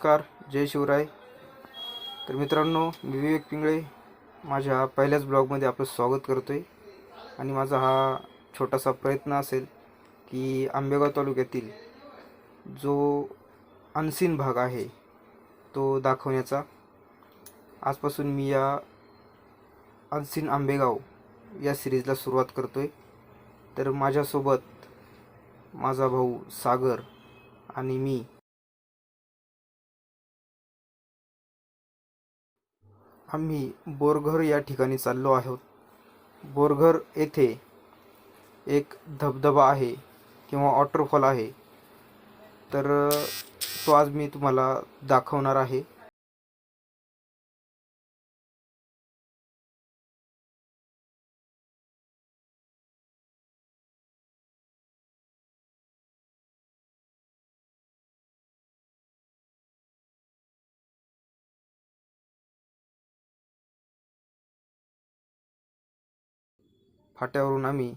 नमस्कार जय शिवराय. तर मित्रांनो मी विवेक पिंगळे. माझ्या पहिल्याच ब्लॉगमध्ये आपलं स्वागत करतो आहे आणि माझा हा छोटासा प्रयत्न असेल की आंबेगाव तालुक्यातील जो अनसीन भाग आहे तो दाखवण्याचा. आजपासून मी या अनसीन आंबेगाव या सिरीजला सुरुवात करतो आहे तर माझ्यासोबत माझा भाऊ सागर आणि मी आम्ही बोरघर या ठिकाणी चाललो आहोत. बोरघर येथे एक धबधबा आहे किंवा वॉटरफॉल आहे. तर तो आज मी तुम्हाला दाखवणार आहे. फाट्यावरून आम्ही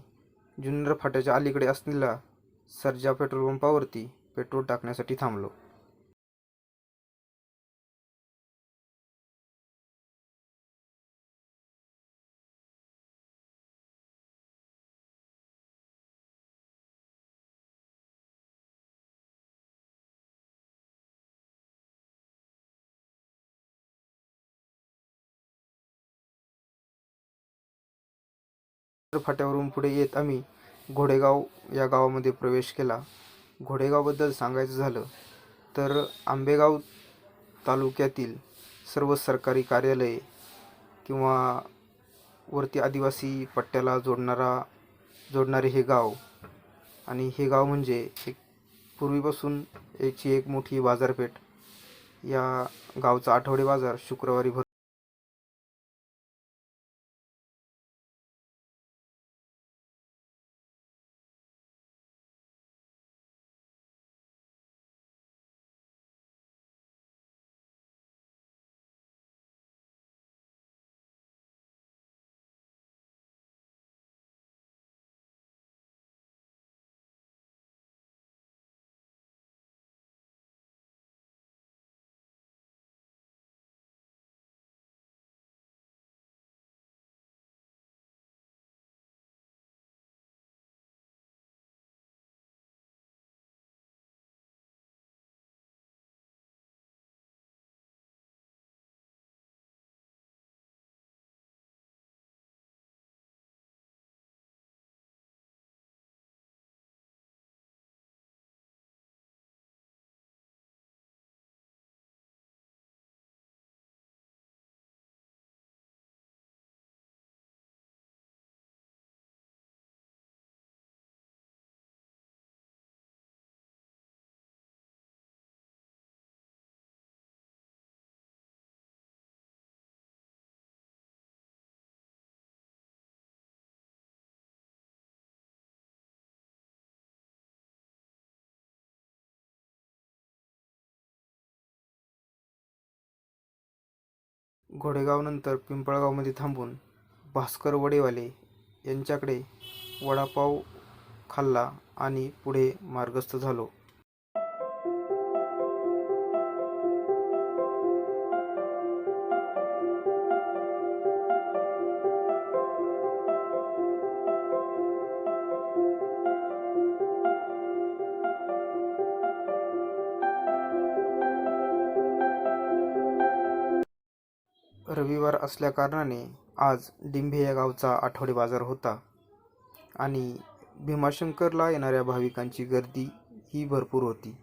जुन्नर फाट्याच्या अलीकडे असलेल्या सरजा पेट्रोल पंपावरती पेट्रोल टाकण्यासाठी थांबलो. फाट्यावरून पुढे येत आम्ही घोडेगाव या गावामध्ये प्रवेश केला. घोडेगावबद्दल सांगायचं झालं तर आंबेगाव तालुक्यातील सर्व सरकारी कार्यालये किंवा वरती आदिवासी पट्ट्याला जोडणारा जोडणारे हे गाव. आणि हे गाव म्हणजे एक पूर्वीपासून याची एक मोठी बाजारपेठ. या गावचा आठवडे बाजार शुक्रवारी भर घोडेगावनंतर पिंपळगावमध्ये थांबून भास्कर वडेवाले यांच्याकडे वडापाव खाल्ला आणि पुढे मार्गस्थ झालो. रविवार असल्याकारणाने आज डिंभे या गावचा आठवडे बाजार होता आणि भीमाशंकरला येणाऱ्या भाविकांची गर्दी ही भरपूर होती.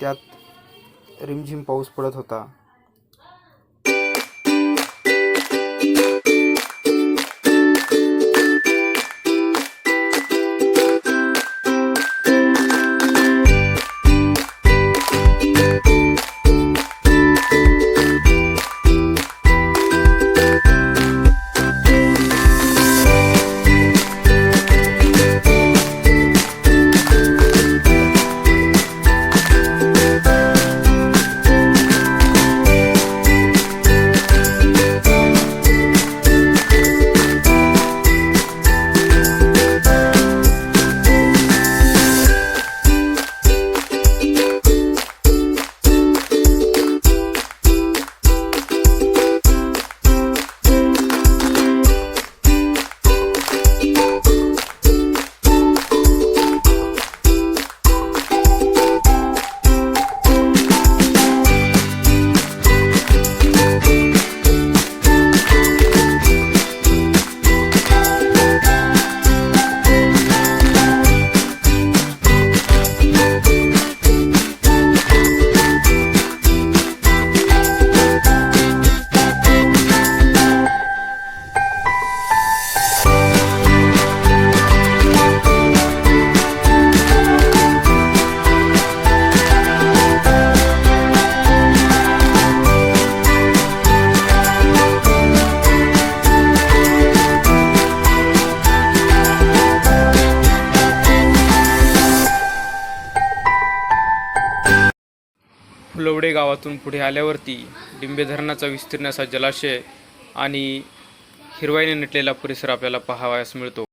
त्यात रिमझिम पाऊस पडत होता. गावातून पुढे आल्यावरती डिंबे धरणाचा विस्तीर्णाचा जलाशय आणि हिरवाईने नटलेला परिसर आपल्याला पाहावयास मिळतो.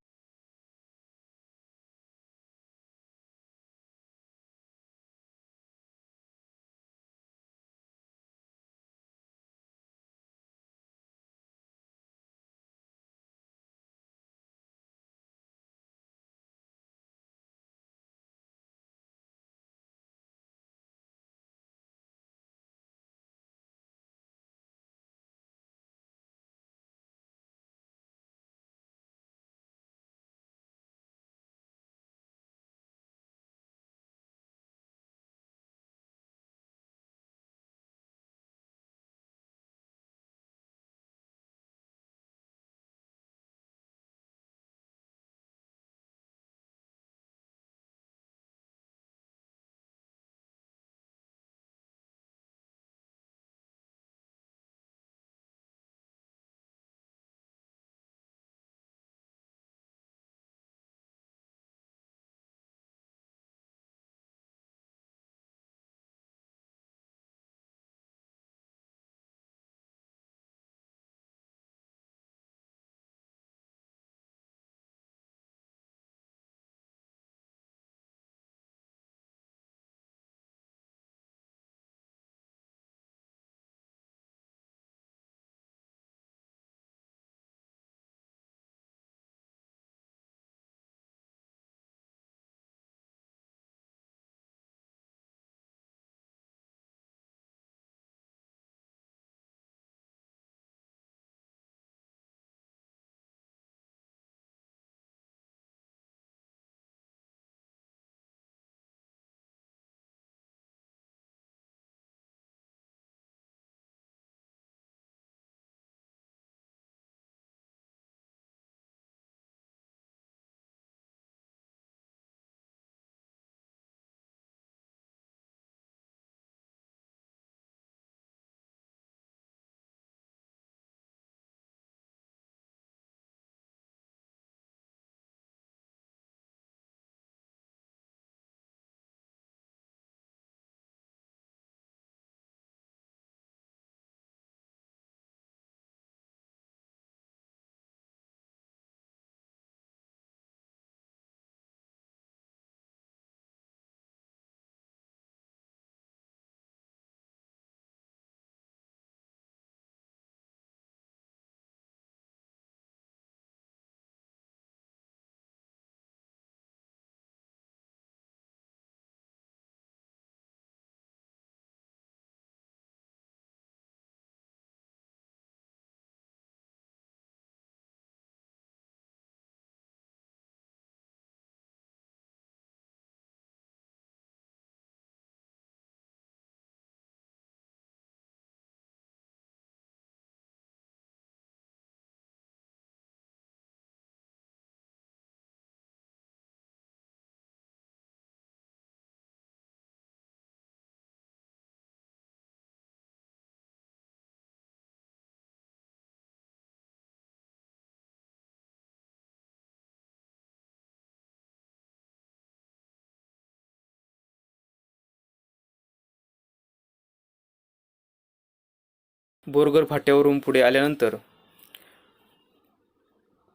बोरगर फाट्यावरून पुढे आल्यानंतर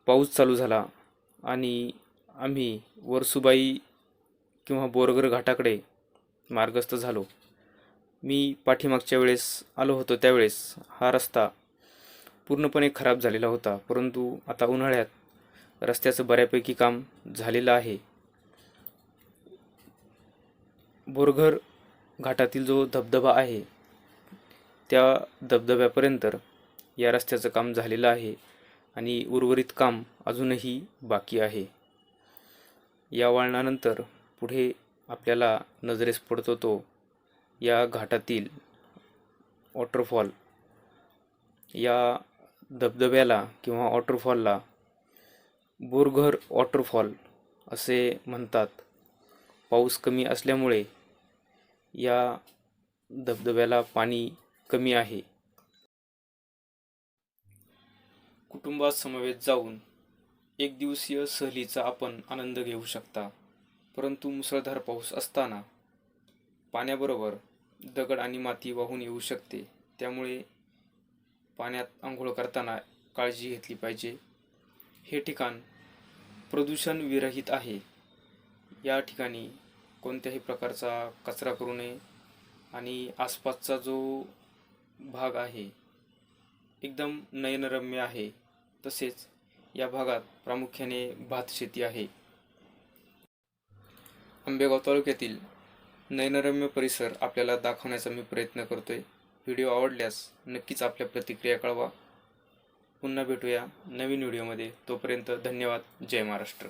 पाऊस चालू झाला आणि आम्ही वरसुबाई किंवा बोरगर घाटाकडे मार्गस्थ झालो. मी पाठीमागच्या वेळेस आलो होतो त्यावेळेस हा रस्ता पूर्णपणे खराब झालेला होता परंतु आता उन्हाळ्यात रस्त्याचं बऱ्यापैकी काम झालेलं आहे. बोरघर घाटातील जो धबधबा आहे त्या धबधब्यापर्यंत या रस्त्याचं काम झालेलं आहे आणि उर्वरित काम अजूनही बाकी आहे. या वळणानंतर पुढे आपल्याला नजरेस पडतो तो या घाटातील वॉटरफॉल. या धबधब्याला किंवा वॉटरफॉलला बोरघर वॉटरफॉल असे म्हणतात. पाऊस कमी असल्यामुळे या धबधब्याला पाणी कमी आहे. कुटुंबासमवेत जाऊन एक दिवसीय सहलीचा आपण आनंद घेऊ शकता. परंतु मुसळधार पाऊस असताना पाण्याबरोबर दगड आणि माती वाहून येऊ शकते. त्यामुळे पाण्यात आंघोळ करताना काळजी घेतली पाहिजे. हे ठिकाण प्रदूषण विरहित आहे. या ठिकाणी कोणत्याही प्रकारचा कचरा करू नये आणि आसपासचा जो भाग आहे. एकदम नयनरम्य आहे. तसेच या भागात प्रामुख्याने भातशेती आहे. आंबेगाव तालुक्यातील नयनरम्य परिसर आपल्याला दाखवण्याचा मी प्रयत्न करतोय. व्हिडिओ आवडल्यास नक्कीच आपल्या प्रतिक्रिया कळवा. पुन्हा भेटूया नवीन व्हिडिओमध्ये. तोपर्यंत धन्यवाद. जय महाराष्ट्र.